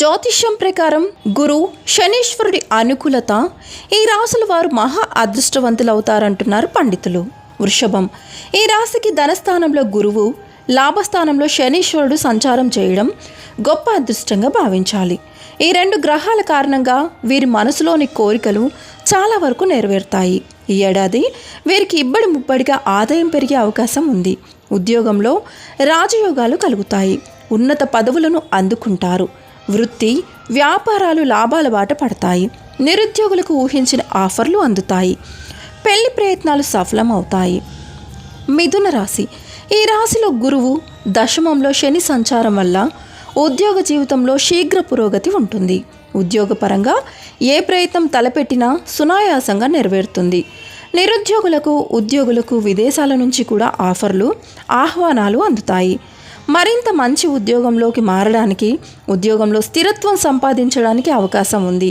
జ్యోతిష్యం ప్రకారం గురు శనీశ్వరుడి అనుకూలత ఈ రాసుల వారు మహా అదృష్టవంతులవుతారంటున్నారు పండితులు. వృషభం ఈ రాశికి ధనస్థానంలో గురువు లాభస్థానంలో శనీశ్వరుడు సంచారం చేయడం గొప్ప అదృష్టంగా భావించాలి. ఈ రెండు గ్రహాల కారణంగా వీరి మనసులోని కోరికలు చాలా వరకు నెరవేరుతాయి. ఈ ఏడాది వీరికి ఇబ్బడి ముబ్బడిగా ఆదాయం పెరిగే అవకాశం ఉంది. ఉద్యోగంలో రాజయోగాలు కలుగుతాయి. ఉన్నత పదవులను అందుకుంటారు. వృత్తి వ్యాపారాలు లాభాల బాట పడతాయి. నిరుద్యోగులకు ఊహించిన ఆఫర్లు అందుతాయి. పెళ్ళి ప్రయత్నాలు సఫలమవుతాయి. మిథున రాశి. ఈ రాశిలో గురువు దశమంలో శని సంచారం వల్ల ఉద్యోగ జీవితంలో శీఘ్ర పురోగతి ఉంటుంది. ఉద్యోగపరంగా ఏ ప్రయత్నం తలపెట్టినా సునాయాసంగా నెరవేరుతుంది. నిరుద్యోగులకు ఉద్యోగులకు విదేశాల నుంచి కూడా ఆఫర్లు ఆహ్వానాలు అందుతాయి. మరింత మంచి ఉద్యోగంలోకి మారడానికి ఉద్యోగంలో స్థిరత్వం సంపాదించడానికి అవకాశం ఉంది.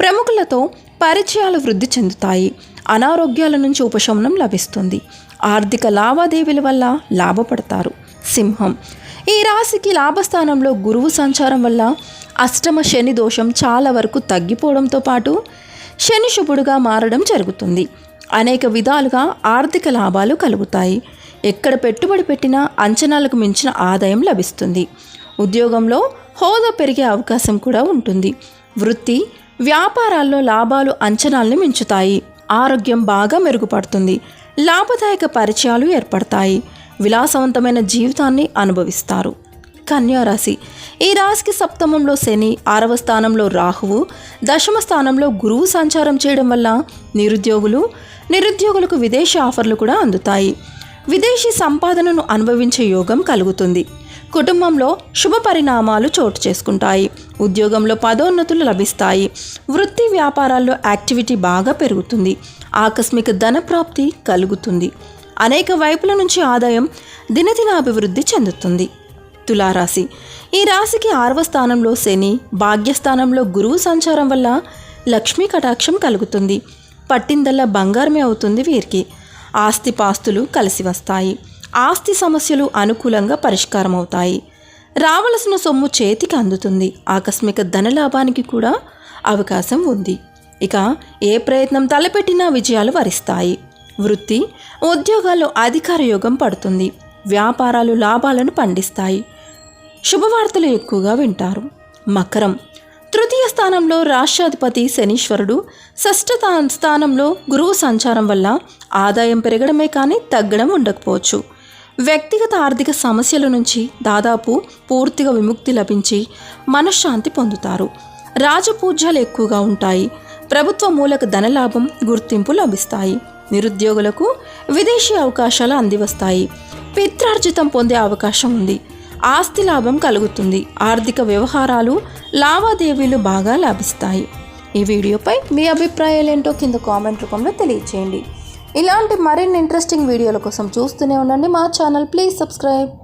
ప్రముఖులతో పరిచయాలు వృద్ధి చెందుతాయి. అనారోగ్యాల నుంచి ఉపశమనం లభిస్తుంది. ఆర్థిక లావాదేవీల వల్ల లాభపడతారు. సింహం. ఈ రాశికి లాభస్థానంలో గురువు సంచారం వల్ల అష్టమ శని దోషం చాలా వరకు తగ్గిపోవడంతో పాటు శని శుభుడుగా మారడం జరుగుతుంది. అనేక విధాలుగా ఆర్థిక లాభాలు కలుగుతాయి. ఎక్కడ పెట్టుబడి పెట్టినా అంచనాలకు మించిన ఆదాయం లభిస్తుంది. ఉద్యోగంలో హోదా పెరిగే అవకాశం కూడా ఉంటుంది. వృత్తి వ్యాపారాల్లో లాభాలు అంచనాల్ని మించుతాయి. ఆరోగ్యం బాగా మెరుగుపడుతుంది. లాభదాయక పరిచయాలు ఏర్పడతాయి. విలాసవంతమైన జీవితాన్ని అనుభవిస్తారు. కన్యారాశి ఈ రాశికి సప్తమంలో శని ఆరవ స్థానంలో రాహువు దశమ స్థానంలో గురువు సంచారం చేయడం వల్ల నిరుద్యోగులు నిరుద్యోగులకు విదేశీ ఆఫర్లు కూడా అందుతాయి. విదేశీ సంపాదనను అనుభవించే యోగం కలుగుతుంది. కుటుంబంలో శుభ పరిణామాలు చోటు చేసుకుంటాయి. ఉద్యోగంలో పదోన్నతులు లభిస్తాయి. వృత్తి వ్యాపారాల్లో యాక్టివిటీ బాగా పెరుగుతుంది. ఆకస్మిక ధనప్రాప్తి కలుగుతుంది. అనేక వైపుల నుంచి ఆదాయం దినదిన అభివృద్ధి చెందుతుంది. తులారాశి. ఈ రాశికి ఆరవ స్థానంలో శని భాగ్యస్థానంలో గురువు సంచారం వల్ల లక్ష్మీ కటాక్షం కలుగుతుంది. పట్టిందల్లా బంగారమే అవుతుంది వీరికి. ఆస్తి పాస్తులు కలిసి వస్తాయి. ఆస్తి సమస్యలు అనుకూలంగా పరిష్కారం అవుతాయి రావలసిన సొమ్ము చేతికి అందుతుంది. ఆకస్మిక ధనలాభానికి కూడా అవకాశం ఉంది. ఇక ఏ ప్రయత్నం తలపెట్టినా విజయాలు వరిస్తాయి. వృత్తి ఉద్యోగాల్లో అధికార యోగం పడుతుంది. వ్యాపారాలు లాభాలను పండిస్తాయి. శుభవార్తలు ఎక్కువగా వింటారు. మకరం స్థానంలో రాష్ట్రాధిపతి శనీశ్వరుడు షష్ఠ స్థానంలో గురువు సంచారం వల్ల ఆదాయం పెరగడమే కానీ తగ్గడం ఉండకపోవచ్చు. వ్యక్తిగత ఆర్థిక సమస్యల నుంచి దాదాపు పూర్తిగా విముక్తి లభించి మనశ్శాంతి పొందుతారు. రాజపూజ్యాలు ఎక్కువగా ఉంటాయి. ప్రభుత్వ మూలక ధనలాభం గుర్తింపు లభిస్తాయి. నిరుద్యోగులకు విదేశీ అవకాశాలు అందివస్తాయి. పిత్రార్జితం పొందే అవకాశం ఉంది. ఆస్తి లాభం కలుగుతుంది. ఆర్థిక వ్యవహారాలు లావాదేవీలు బాగా లాభిస్తాయి. ఈ వీడియోపై మీ అభిప్రాయాలు ఏంటో కింద కామెంట్ రూపంలో తెలియచేయండి. ఇలాంటి మరిన్ని ఇంట్రెస్టింగ్ వీడియోల కోసం చూస్తూనే ఉండండి మా ఛానల్. Please subscribe